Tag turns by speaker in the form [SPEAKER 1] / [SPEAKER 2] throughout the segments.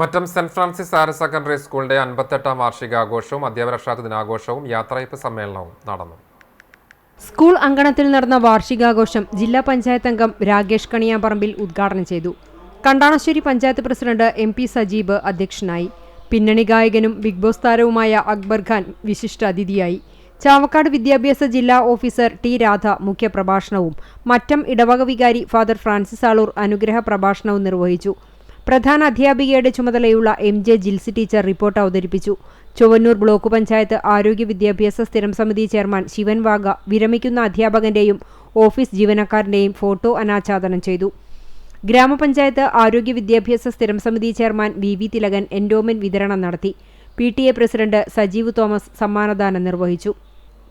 [SPEAKER 1] Mattom Saint Francis higher secondary സ്കൂളിന്റെ അൻപത്തെട്ടാം വാർഷികാഘോഷവും അധ്യാപനരക്ഷാത്ത ദിനാഘോഷവും യാത്രയപ്പ് സമ്മേളനവും നടന്നു.
[SPEAKER 2] സ്കൂൾ അങ്കണത്തിൽ നടന്ന വാർഷികാഘോഷം ജില്ലാ പഞ്ചായത്ത് അംഗം രാകേഷ് കണിയാമ്പറമ്പിൽ ഉദ്ഘാടനം ചെയ്തു. Kandanassery panchayat president M P Sajeeb അധ്യക്ഷനായി. പിന്നണി ഗായകനും ബിഗ് ബോസ് താരവുമായ അക്ബർ ഖാൻ വിശിഷ്ട അതിഥിയായി. ചാവക്കാട് വിദ്യാഭ്യാസ ജില്ലാ ഓഫീസർ ടി രാധ മുഖ്യപ്രഭാഷണവും മറ്റം ഇടവക വികാരി ഫാദർ ഫ്രാൻസിസ് ആളൂർ അനുഗ്രഹ പ്രഭാഷണവും നിർവഹിച്ചു. പ്രധാന അധ്യാപികയുടെ ചുമതലയുള്ള M J Jilsy teacher report അവതരിപ്പിച്ചു. ചൊവ്വന്നൂർ ബ്ലോക്ക് പഞ്ചായത്ത് ആരോഗ്യ വിദ്യാഭ്യാസ സ്ഥിരം സമിതി ചെയർമാൻ ശിവൻ വാഗ വിരമിക്കുന്ന അധ്യാപകന്റെയും ഓഫീസ് ജീവനക്കാരന്റെയും ഫോട്ടോ അനാച്ഛാദനം ചെയ്തു. ഗ്രാമപഞ്ചായത്ത് ആരോഗ്യ വിദ്യാഭ്യാസ സ്ഥിരം സമിതി chairman V V Thilakan endowment വിതരണം നടത്തി. P T A president Sajeev Thomas സമ്മാനദാനം നിർവഹിച്ചു.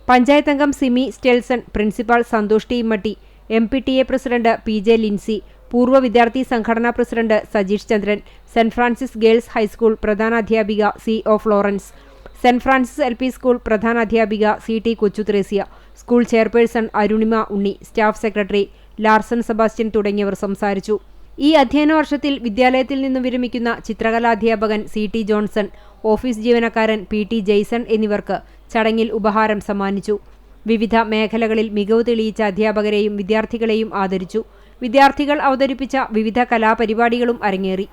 [SPEAKER 2] പഞ്ചായത്തംഗം Simi Stelson principal Santhosh T Matti M P T A president P J Lincy പൂർവ വിദ്യാർത്ഥി സംഘടനാ president Sajeesh Chandran saint Francis girls high school പ്രധാനാധ്യാപിക C O Florence saint Francis L P school പ്രധാനാധ്യാപിക C T Kochuthresia school chairperson Arunima Unni staff secretary Larson Sebastian തുടങ്ങിയവർ സംസാരിച്ചു. ഈ അധ്യയന വർഷത്തിൽ വിദ്യാലയത്തിൽ നിന്നും വിരമിക്കുന്ന ചിത്രകലാധ്യാപകൻ സി ടി ജോൺസൺ ഓഫീസ് ജീവനക്കാരൻ പി ടി ജെയ്സൺ എന്നിവർക്ക് ചടങ്ങിൽ ഉപഹാരം സമ്മാനിച്ചു. വിവിധ മേഖലകളിൽ മികവ് തെളിയിച്ച അധ്യാപകരെയും വിദ്യാർത്ഥികളെയും ആദരിച്ചു. വിദ്യാർത്ഥികൾ അവതരിപ്പിച്ച വിവിധ കലാപരിപാടികളും അരങ്ങേറി